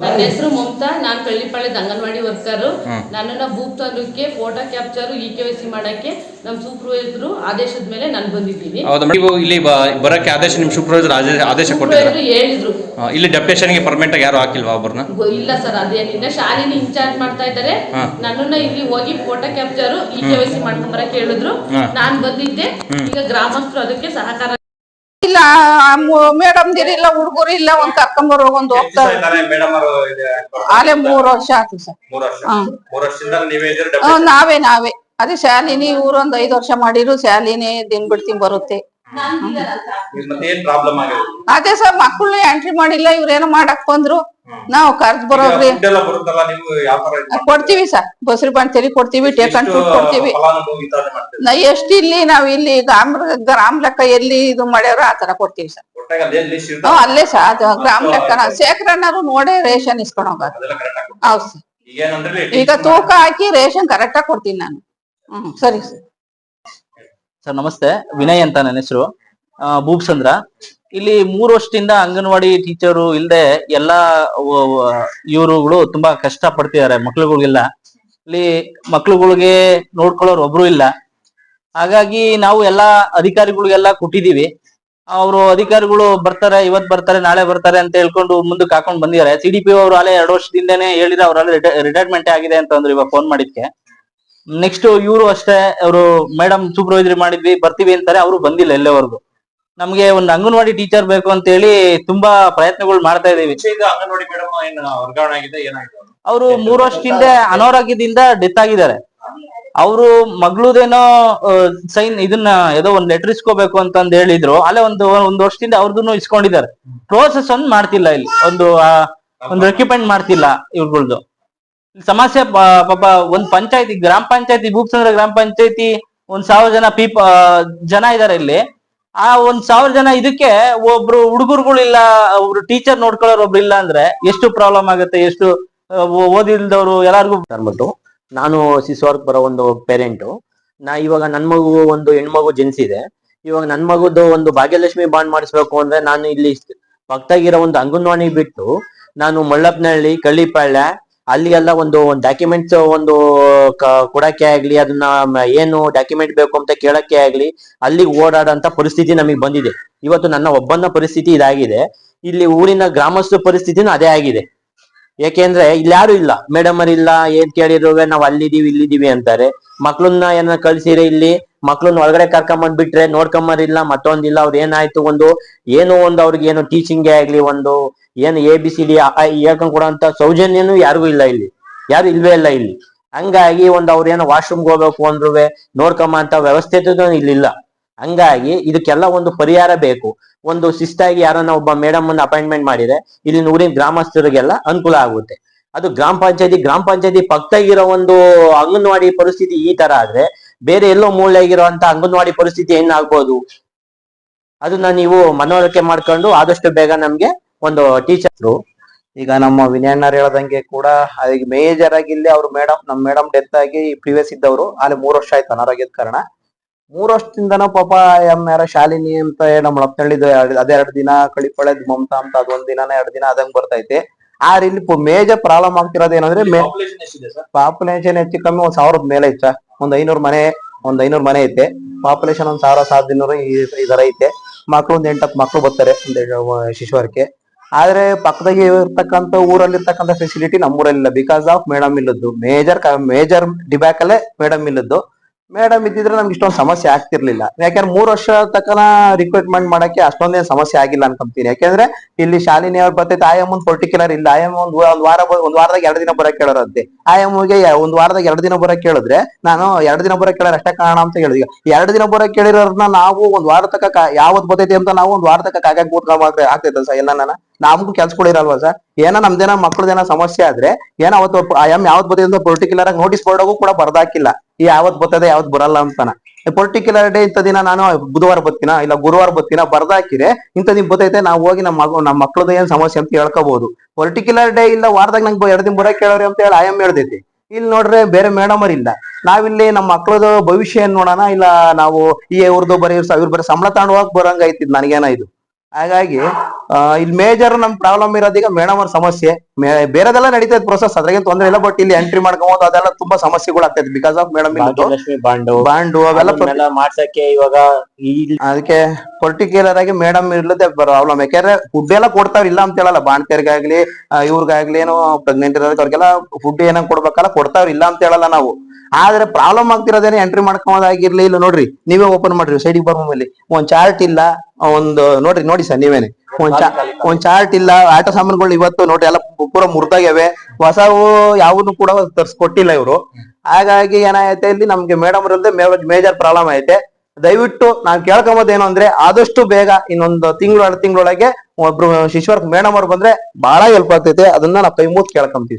ನನ್ನ ಹೆಸರು ಮಮತಾ ನಾನು ಕಳ್ಳಿಪಾಳ್ಯದ ಅಂಗನವಾಡಿ ವರ್ಕರು. ನನ್ನನ್ನ ಬೂತ್ ತಾಲೂಕಿಗೆ photo capture E K C ಮಾಡಕ್ಕೆ ನಮ್ಮ ಸೂಪರ್ವೈಸರು ಆದೇಶದ ಮೇಲೆ ನಾನು ಬಂದಿದ್ದೀನಿ. ಹೌದಾ ಮೇಡಮ್? ನೀವು ಇಲ್ಲಿ ಬ- ಬರಕ್ಕೆ ಆದೇಶ ನಿಮ್ಮ ಸೂಪರ್ವೈಸರ್ ಆದೇಶ ಕೊಟ್ಟಿದ್ದಾರೆ ಸೂಪರ್ವೈಸರು ಹೇಳಿದ್ರು. ಇಲ್ಲಿ ಡೆಪ್ಯುಟೇಷನ್ಗೆ ಪರ್ಮನೆಂಟ್ ಆಗಿ ಯಾರು ಹಾಕಿಲ್ವಾ ಒಬ್ಬರನ್ನ ಗೊ- ಇಲ್ಲ ಸರ್ ಅದೇನಿಲ್ಲ ಶಾಲೆನ ಇನ್ಚಾರ್ಜ್ ಮಾಡ್ತಾ ಇದ್ದಾರೆ. ಹಾ. ನನ್ನನ್ನ ಇಲ್ಲಿ ಹೋಗಿ photo capture E K C ಮಾಡ್ಕೊಂಬರಕ್ ಹೇಳಿದ್ರು. ಹಾ. ನಾನು ಬಂದಿದ್ದೆ. ಈಗ ಗ್ರಾಮಸ್ಥರು ಅದಕ್ಕೆ ಸಹಕಾರ ಮೇಡಮ್ ಇಲ್ಲ ಹುಡುಗರು ಇಲ್ಲ ಒಂದ್ ಕರ್ಕೊಂಬರೋ ಒಂದ್ ಹೋಗ್ತಾರೆ. ಮೂರ್ ವರ್ಷ ಆಯ್ತು ಸರ್. ನೀವೇ ನಾವೇ ನಾವೇ. ಅದೇ ಶಾಲಿನಿ ಊರೊಂದ್ ಐದ್ ವರ್ಷ ಮಾಡಿರು ಶಾಲಿನಿ ದಿನ ಬಿಡ್ತೀನಿ ಬರುತ್ತೆ. ನಿಮ್ ಮತ್ತೆ ಏನ್ ಪ್ರಾಬ್ಲಮ್ ಆಗಿದೆ ಅದೇ ಸರ್ ಮಕ್ಕಳನ್ನ ಎಂಟ್ರಿ ಮಾಡಿಲ್ಲ ಇವ್ರೇನೋ ಮಾಡಕ್ ಬಂದ್ರು. ನಾವು ಕರ್ದ್ ಬರೋದ್ರಿ. ಎಲ್ಲ ಬರುತ್ತಲ್ಲ ನೀವು ಯಾವ ತರ ಕೊಡ್ತೀವಿ ಸರ್ ಬಸ್ರಿ ತೆರಿ ಕೊಡ್ತೀವಿ ಟೇಕನ್ ಫುಡ್ ಕೊಡ್ತೀವಿ. ಎಷ್ಟ್ ಇಲ್ಲಿ ನಾವ್ ಇಲ್ಲಿ ಗ್ರಾಮ ಗ್ರಾಮ ಲೆಕ್ಕ ಎಲ್ಲಿ ಇದು ಮಾಡ್ಯಾರ ಆ ತರ ಕೊಡ್ತೀವಿ ಸರ್. ಅಲ್ಲೇ ಸರ್ ಅದು ಗ್ರಾಮ ಲೆಕ್ಕ ಶೇಖರಣ್ಣರು ನೋಡೇ ರೇಷನ್ ಇಸ್ಕೊಂಡ್ ಹೋಗೋದು. ಅದೆಲ್ಲ ಹೌದು ಸರ್. ಈಗ ತೂಕ ಹಾಕಿ ರೇಷನ್ ಕರೆಕ್ಟ್ ಆಗಿ ಕೊಡ್ತೀನಿ ನಾನು. ಹ್ಮ್ ಸರಿ ಸರ್. ಸರ್, ನಮಸ್ತೆ. ವಿನಯ್ ಅಂತ ನನ್ನ ಹೆಸರು. ಭೂಪ್ಸಂದ್ರ. ಇಲ್ಲಿ ಮೂರು ವರ್ಷದಿಂದ ಅಂಗನವಾಡಿ ಟೀಚರು ಇಲ್ಲದೆ ಎಲ್ಲಾ ಇವರುಗಳು ತುಂಬಾ ಕಷ್ಟ ಪಡ್ತಿದ್ದಾರೆ ಮಕ್ಳುಗಳಿಗೆಲ್ಲ. ಇಲ್ಲಿ ಮಕ್ಳುಗಳಿಗೆ ನೋಡ್ಕೊಳ್ಳೋರು ಒಬ್ರು ಇಲ್ಲ. ಹಾಗಾಗಿ ನಾವು ಎಲ್ಲಾ ಅಧಿಕಾರಿಗಳಿಗೆಲ್ಲ ಕೊಟ್ಟಿದೀವಿ ಅವರು ಅಧಿಕಾರಿಗಳು ಬರ್ತಾರೆ, ಇವತ್ ಬರ್ತಾರೆ, ನಾಳೆ ಬರ್ತಾರೆ ಅಂತ ಹೇಳ್ಕೊಂಡು ಮುಂದಕ್ಕೆ ಹಾಕೊಂಡು ಬಂದಿದ್ದಾರೆ. ಸಿ ಡಿ ಪಿ ಅವರು ಅಲ್ಲೇ ಎರಡು ವರ್ಷದಿಂದನೇ ಹೇಳಿದ್ರೆ ಅವರಲ್ಲಿ ರಿಟೈರ್ಮೆಂಟ್ ಆಗಿದೆ ಅಂತ ಅಂದ್ರು ಇವಾಗ ಫೋನ್ ಮಾಡಿದ್ಕೆ. ನೆಕ್ಸ್ಟ್ ಇವರು ಅಷ್ಟೇ ಅವರು ಮೇಡಮ್ ಸೂಪರ್ವೈಸರಿ ಮಾಡಿದ್ವಿ ಬರ್ತೀವಿ ಅಂತಾರೆ ಅವರು ಬಂದಿಲ್ಲ ಎಲ್ಲವರೆಗೂ. ನಮ್ಗೆ ಒಂದು ಅಂಗನವಾಡಿ ಟೀಚರ್ ಬೇಕು ಅಂತ ಹೇಳಿ ತುಂಬಾ ಪ್ರಯತ್ನಗಳು ಮಾಡ್ತಾ ಇದೀವಿ ಅಂಗನವಾಡಿ ಮೇಡಮ್ ಏನ್ ವರ್ಗಾವಣೆ ಆಗಿದೆ ಏನಾಗಿದೆ ಅವರು ಮೂರು ವರ್ಷದಿಂದ ಅನಾರೋಗ್ಯದಿಂದ ಡೆತ್ ಆಗಿದ್ದಾರೆ. ಅವರು ಮಗಳದೇನೋ ಸೈನ್ ಇದನ್ನ ಏದೋ ಒಂದ್ ಲೆಟರ್ ಇಸ್ಕೋಬೇಕು ಅಂತಂದ್ ಹೇಳಿದ್ರು. ಅಲ್ಲೇ ಒಂದು ಒಂದ್ ವರ್ಷದಿಂದ ಅವ್ರದ್ದು ಇಸ್ಕೊಂಡಿದ್ದಾರೆ. ಪ್ರೋಸೆಸ್ ಒಂದ್ ಮಾಡ್ತಿಲ್ಲ ಇಲ್ಲಿ. ಒಂದು ಒಂದು ರೆಕ್ಯುಪೆಂಟ್ ಮಾಡ್ತಿಲ್ಲ ಇವ್ರಗಳ್ದು. ಸಮಸ್ಯೆ ಪಾಪ ಒಂದ್ ಪಂಚಾಯತಿ, ಗ್ರಾಮ ಪಂಚಾಯತಿ, ಭೂಪಸಂದ್ರ ಗ್ರಾಮ ಪಂಚಾಯತಿ ಒಂದ್ ಸಾವಿರ ಜನ ಪೀಪ ಜನ ಇದಾರೆ ಇಲ್ಲಿ. ಆ ಒಂದ್ ಸಾವಿರ ಜನ ಇದಕ್ಕೆ ಒಬ್ರು ಹುಡುಗರುಗಳಿಲ್ಲ ಒಬ್ರು ಟೀಚರ್ ನೋಡ್ಕೊಳ್ಳೋರು ಒಬ್ರು ಇಲ್ಲ ಅಂದ್ರೆ ಎಷ್ಟು ಪ್ರಾಬ್ಲಮ್ ಆಗುತ್ತೆ, ಎಷ್ಟು ಓದಿಲ್ದವ್ರು ಎಲ್ಲಾರ್ಗು ಅಂದ್ಬಿಟ್ಟು ನಾನು ಸಿಸ್ವಾರ್ಕ್ ಬರೋ ಒಂದು ಪೇರೆಂಟು ನಾ ಇವಾಗ ನನ್ ಮಗು ಒಂದು ಹೆಣ್ಮಗು ಜನಿಸಿದೆ ಇವಾಗ ನನ್ ಮಗುದು ಒಂದು ಭಾಗ್ಯಲಕ್ಷ್ಮಿ ಬಾಂಡ್ ಮಾಡಿಸ್ಬೇಕು ಅಂದ್ರೆ ನಾನು ಇಲ್ಲಿ ಪಕ್ಕದಾಗಿರೋ ಒಂದು ಅಂಗನವಾಡಿ ಬಿಟ್ಟು ನಾನು ಮಳ್ಳಪ್ಪನಹಳ್ಳಿ, ಕಳ್ಳಿಪಾಳ್ಯ ಅಲ್ಲಿ ಎಲ್ಲ ಒಂದು ಡಾಕ್ಯುಮೆಂಟ್ಸ್ ಒಂದು ಕೊಡಕ್ಕೆ ಆಗ್ಲಿ, ಅದನ್ನ ಏನು ಡಾಕ್ಯುಮೆಂಟ್ ಬೇಕು ಅಂತ ಕೇಳಕ್ಕೆ ಆಗ್ಲಿ ಅಲ್ಲಿ ಓಡಾಡಂತ ಪರಿಸ್ಥಿತಿ ನಮಗೆ ಬಂದಿದೆ. ಇವತ್ತು ನನ್ನ ಒಬ್ಬನ ಪರಿಸ್ಥಿತಿ ಇದಾಗಿದೆ. ಇಲ್ಲಿ ಊರಿನ ಗ್ರಾಮಸ್ಥ ಪರಿಸ್ಥಿತಿನೂ ಅದೇ ಆಗಿದೆ. ಯಾಕೆಂದ್ರೆ ಇಲ್ಲಿ ಯಾರು ಇಲ್ಲ. ಮೇಡಮ್ ಇಲ್ಲ ಏನ್ ಕೇಳಿರುವೆ ನಾವ್ ಅಲ್ಲಿದೀವಿ ಇಲ್ಲಿದೀವಿ ಅಂತಾರೆ. ಮಕ್ಳನ್ನ ಏನ ಕಳ್ಸಿರಿ ಇಲ್ಲಿ ಮಕ್ಳನ್ನ ಹೊರಗಡೆ ಕರ್ಕೊಂಬಂದ್ ಬಿಟ್ರೆ ನೋಡ್ಕೊಂಬರಿಲ್ಲ ಮತ್ತೊಂದಿಲ್ಲ, ಅವ್ರ ಏನಾಯ್ತು ಒಂದು, ಏನೋ ಒಂದು ಅವ್ರಿಗೆ ಏನು ಟೀಚಿಂಗ್ ಆಗ್ಲಿ, ಒಂದು ಏನು ಎ ಬಿ ಸಿ ಡಿ ಹೇಳ್ಕೊಂಡ್ ಕೊಡೋಂತ ಸೌಜನ್ಯನೂ ಯಾರಿಗೂ ಇಲ್ಲ ಇಲ್ಲಿ. ಯಾರು ಇಲ್ವೇ ಇಲ್ಲ ಇಲ್ಲಿ. ಹಂಗಾಗಿ ಒಂದ್ ಅವ್ರೇನೋ ವಾಶ್ರೂಮ್ಗೆ ಹೋಗ್ಬೇಕು ಅಂದ್ರೂ ನೋಡ್ಕೊಂಬ ಅಂತ ವ್ಯವಸ್ಥೆ ಇಲ್ಲಿಲ್ಲ. ಹಂಗಾಗಿ ಇದಕ್ಕೆಲ್ಲ ಒಂದು ಪರಿಹಾರ ಬೇಕು. ಒಂದು ಶಿಸ್ತಾಗಿ ಯಾರನ್ನ ಒಬ್ಬ ಮೇಡಮ್ ಅನ್ನ ಅಪಾಯಿಂಟ್ಮೆಂಟ್ ಮಾಡಿದ್ರೆ ಇಲ್ಲಿ ಊರಿನ ಗ್ರಾಮಸ್ಥರಿಗೆಲ್ಲ ಅನುಕೂಲ ಆಗುತ್ತೆ. ಅದು ಗ್ರಾಮ ಪಂಚಾಯತಿ ಗ್ರಾಮ ಪಂಚಾಯತಿ ಪಕ್ಕದಾಗಿರೋ ಒಂದು ಅಂಗನವಾಡಿ ಪರಿಸ್ಥಿತಿ ಈ ತರ ಆದ್ರೆ ಬೇರೆ ಎಲ್ಲೋ ಮೂಳೆಯಾಗಿರುವಂತ ಅಂಗನವಾಡಿ ಪರಿಸ್ಥಿತಿ ಏನಾಗ್ಬೋದು? ಅದನ್ನ ನೀವು ಮನವರಿಕೆ ಮಾಡ್ಕೊಂಡು ಆದಷ್ಟು ಬೇಗ ನಮ್ಗೆ ಒಂದು ಟೀಚರ್ ಈಗ ನಮ್ಮ ವಿನಯಣ್ಣರ್ ಹೇಳ್ದಂಗೆ ಕೂಡ ಈಗ ಮೇಜರ್ ಆಗಿ ಇಲ್ಲಿ ಅವ್ರು ಮೇಡಮ್ ನಮ್ ಮೇಡಮ್ ಡೆತ್ ಆಗಿ ಪ್ರಿವಿಯಸ್ ಇದ್ದವರು ಅಲ್ಲಿ ಮೂರ್ ವರ್ಷ ಆಯ್ತು ಅನಾರೋಗ್ಯದ ಕಾರಣ ಮೂರ್ ವರ್ಷದಿಂದನೂ ಪಾಪ ಎಂ ಯಾರ ಶಾಲಿನಿ ಅಂತ ನಮ್ಮ ಲಪ್ನಳ್ಳಿದು ಅದೇ ಎರಡು ದಿನ ಕಳಿಪಳೆದ್ ಮಮತಾ ಅಂತ ಅದೊಂದ್ ದಿನಾನ ಎರಡು ದಿನ ಅದಂಗ್ ಬರ್ತೈತೆ. ಆದ್ರೆ ಇಲ್ಲಿ ಮೇಜರ್ ಪ್ರಾಬ್ಲಮ್ ಆಗ್ತಿರೋದು ಏನಂದ್ರೆ ಪಾಪ್ಯುಲೇಷನ್ ಹೆಚ್ಚು ಕಮ್ಮಿ ಒಂದ್ ಸಾವಿರದ ಮೇಲೆ ಐತೆ ಸರ್. ಒಂದ್ ಐನೂರು ಮನೆ, ಒಂದ್ ಐನೂರು ಮನೆ ಐತೆ. ಪಾಪ್ಯುಲೇಷನ್ ಒಂದ್ ಸಾವಿರ, ಸಾವಿರದ ಇನ್ನೂರು ಈ ತರ ಐತೆ. ಮಕ್ಳು ಒಂದ್ ಎಂಟತ್ತು ಮಕ್ಳು ಬರ್ತಾರೆ ಶಿಶುವರ್ಕೆ. ಆದ್ರೆ ಪಕ್ಕದಾಗಿ ಇರ್ತಕ್ಕಂಥ ಊರಲ್ಲಿ ಇರ್ತಕ್ಕಂಥ ಫೆಸಿಲಿಟಿ ನಮ್ಮೂರಲ್ಲಿಲ್ಲ. ಬಿಕಾಸ್ ಆಫ್ ಮೇಡಮ್ ಇಲ್ಲದ್ದು. ಮೇಜರ್ ಮೇಜರ್ ಡಿಬ್ಯಾಕಲ್ಲೇ ಮೇಡಮ್ ಇಲ್ಲದ್ದು. ಮೇಡಮ್ ಇದ್ದಿದ್ರೆ ನಮ್ಗೆ ಇಷ್ಟೊಂದು ಸಮಸ್ಯೆ ಆಗ್ತಿರ್ಲಿಲ್ಲ. ಯಾಕಂದ್ರೆ ಮೂರ್ ವರ್ಷ ತಕ್ಕನ ರಿಕ್ರೂಟ್ಮೆಂಟ್ ಮಾಡಕ್ಕೆ ಅಷ್ಟೊಂದೇನು ಸಮಸ್ಯೆ ಆಗಿಲ್ಲ ಅನ್ಕೊಂತೀನಿ ಯಾಕಂದ್ರೆ ಇಲ್ಲಿ ಶಾಲಿನಿ ಅವ್ರು ಬರ್ತೈತೆ ಆಯಮ್ ಒಂದ್ ಪರ್ಟಿಕ್ಯುಲರ್ ಇಲ್ಲ. ಆಯಮ್ ಒಂದ್ ಒಂದು ವಾರ ಒಂದ್ ವಾರದಾಗ ಎರಡು ದಿನ ಬರಕ್ ಕೇಳೋರಂತೆ. ಆಯಮ್ಗೆ ಒಂದ್ ವಾರದಾಗ ಎರಡು ದಿನ ಬರಕ್ ಕೇಳಿದ್ರೆ ನಾನು ಎರಡು ದಿನ ಬರಕ್ ಕೇಳೋರ್ ಅಷ್ಟೇ ಕಾರಣ ಅಂತ ಹೇಳಿದ್ವಿ ಎರಡು ದಿನ ಬರಕ್ ಕೇಳಿರೋರ್ನ ನಾವು ಒಂದ್ ವಾರ ತಕ ಯಾವತ್ ಬರ್ತೈತಿ ಅಂತ ನಾವು ಒಂದ್ ವಾರ ತಕ್ಕ ಕಾಗೆ ಕೂತ್ಕೊಂಡ್ ಆಗ್ತೈತೆ ಸರ್, ಎಲ್ಲ ನಾನು ನಮ್ಗೂ ಕೆಲ್ಸಗಳಿರಲ್ವಾ ಸರ್? ಏನೋ ನಮ್ದೇನೋ ಮಕ್ಳದೇನೋ ಸಮಸ್ಯೆ ಆದ್ರೆ ಏನೋ ಅವತ್ತು ಆಯಮ್ ಯಾವತ್ ಬರ್ತೈತೆ ಅಂತ ಪರ್ಟಿಕ್ಯುಲರ್ ಆಗಿ ನೋಟಿಸ್ ಬೋರ್ಡ್ ಕೂಡ ಬರ್ದಾಕಿಲ್ಲ. ಯಾವತ್ ಬರ್ತದೆ, ಯಾವತ್ ಬರಲ್ಲ ಅಂತಾನ. ಪರ್ಟಿಕ್ಯುಲರ್ ಡೇ ಇಂಥ ದಿನ ನಾನು ಬುಧವಾರ ಬರ್ತೀನ, ಇಲ್ಲ ಗುರುವಾರ ಬರ್ತೀನ ಬರ್ದಾಕಿರೆ ಇಂಥ ದಿನ ಬರ್ತೈತೆ, ನಾವು ಹೋಗಿ ನಮ್ಮ ಮಗು, ನಮ್ಮ ಮಕ್ಳದ್ದು ಏನ್ ಸಮಸ್ಯೆ ಅಂತ ಹೇಳ್ಕೋಬಹುದು ಪರ್ಟಿಕ್ಯುಲರ್ ಡೇ ಇಲ್ಲ, ವಾರದಾಗ ನಂಗೆ ಎರಡು ದಿನ ಬರಕ್ ಕೇಳೋರಿ ಅಂತ ಹೇಳಿ ಆಯಾಮ್ ಹೇಳ್ತೈತಿ. ಇಲ್ಲಿ ನೋಡ್ರೆ ಬೇರೆ ಮೇಡಮ್ ಇಲ್ಲ ನಾವಿಲ್ಲಿ ನಮ್ಮ ಮಕ್ಳದ ಭವಿಷ್ಯ ಏನ್ ನೋಡೋಣ, ಇಲ್ಲ ನಾವು ಈ ಇವ್ರದ್ದು ಬರೀ ಇವ್ರ ಬರೀ ಸಂಬಳ ತಗೊಂಡು ಹೋಗಕ್ ಬರಂಗ ಐತಿ, ನನಗೇನ ಇದು. ಹಾಗಾಗಿ ಇಲ್ಲಿ ಮೇಜರ್ ನಮ್ ಪ್ರಾಬ್ಲಮ್ ಇರೋದೀಗ ಮೇಡಮ್ ಅವ್ರ ಸಮಸ್ಯೆ. ಬೇರೆದೆಲ್ಲ ನಡೀತೈತೆ ಪ್ರೊಸೆಸ್ ಅದ್ರಾಗೇನು ತೊಂದ್ರೆ ಇಲ್ಲ ಬಟ್ ಇಲ್ಲಿ ಎಂಟ್ರಿ ಮಾಡ್ಕೊಂಬೋದು ಅದೆಲ್ಲ ತುಂಬಾ ಸಮಸ್ಯೆಗಳು ಆಗ್ತೈತೆ because of madam bond. Bond ಅವೆಲ್ಲ ಮಾಡ್ಸಕ್ಕೆ ಇವಾಗ ಅದಕ್ಕೆ ಪರ್ಟಿಕ್ಯುಲರ್ ಆಗಿ ಮೇಡಮ್ ಇರ್ಲದೆ ಪ್ರಾಬ್ಲಮ್ ಯಾಕಂದ್ರೆ ಫುಡ್ ಎಲ್ಲ ಕೊಡ್ತಾವ್ರ ಇಲ್ಲ ಅಂತ ಹೇಳಲ್ಲ. ಬಾಣ್ತಿಯರ್ಗಾಗ್ಲಿ ಇವ್ರಿಗಾಗ್ಲಿ ಏನೋ ಪ್ರೆಗ್ನೆಂಟ್ ಇರೋದಕ್ಕೆ ಅವ್ರಿಗೆಲ್ಲ ಫುಡ್ ಏನಂಗ್ ಕೊಡ್ಬೇಕಲ್ಲ ಕೊಡ್ತಾವ್ರ ಇಲ್ಲ ಅಂತ ಹೇಳಲ್ಲ ನಾವು. ಆದ್ರೆ ಪ್ರಾಬ್ಲಮ್ ಆಗ್ತಿರೋದೇನೆ ಎಂಟ್ರಿ ಮಾಡ್ಕೊಂಬೋದಾಗಿರ್ಲಿ ಇಲ್ಲ ನೋಡ್ರಿ. ನೀವೇ ಓಪನ್ ಮಾಡ್ರಿ ಸೈಡಿಗೆ ಬರ್ಮಲ್ಲಿ ಒಂದ್ ಚಾರ್ಟ್ ಇಲ್ಲ ಒಂದು ನೋಡ್ರಿ ನೋಡಿ ಸರ್ ನೀವೇನೆ. ಒಂದ್ ಒಂದ್ ಚಾರ್ಟ್ ಇಲ್ಲ, ಆಟ ಸಾಮಾನುಗಳು ಇವತ್ತು ನೋಡಿ ಎಲ್ಲ ಪೂರ ಮುರ್ದಾಗ್ಯವೆ. ಹೊಸವು ಯಾವ್ದು ಕೂಡ ತರ್ಸ್ಕೊಟ್ಟಿಲ್ಲ ಇವರು. ಹಾಗಾಗಿ ಏನಾಯ್ತೆ ಇಲ್ಲಿ ನಮ್ಗೆ ಮೇಡಮ್ ಇರಲ್ದೆ ಮೇಜರ್ ಪ್ರಾಬ್ಲಮ್ ಐತೆ ದಯವಿಟ್ಟು ನಾನ್ ಕೇಳ್ಕೊಂಬೋದೇನು ಅಂದ್ರೆ ಆದಷ್ಟು ಬೇಗ ಇನ್ನೊಂದು ತಿಂಗಳು ಎರಡು ತಿಂಗಳೊಳಗೆ ಒಬ್ರು ಶಿಶುವರ್ಕ್ ಮೇಡಮ್ ಅವ್ರು ಬಂದ್ರೆ ಬಹಳ ಹೆಲ್ಪ್ ಆಗ್ತೈತೆ. ಅದನ್ನ ನಾವು ಕೈ ಮೂತ್ ಕೇಳ್ಕೊಂತೀವಿ.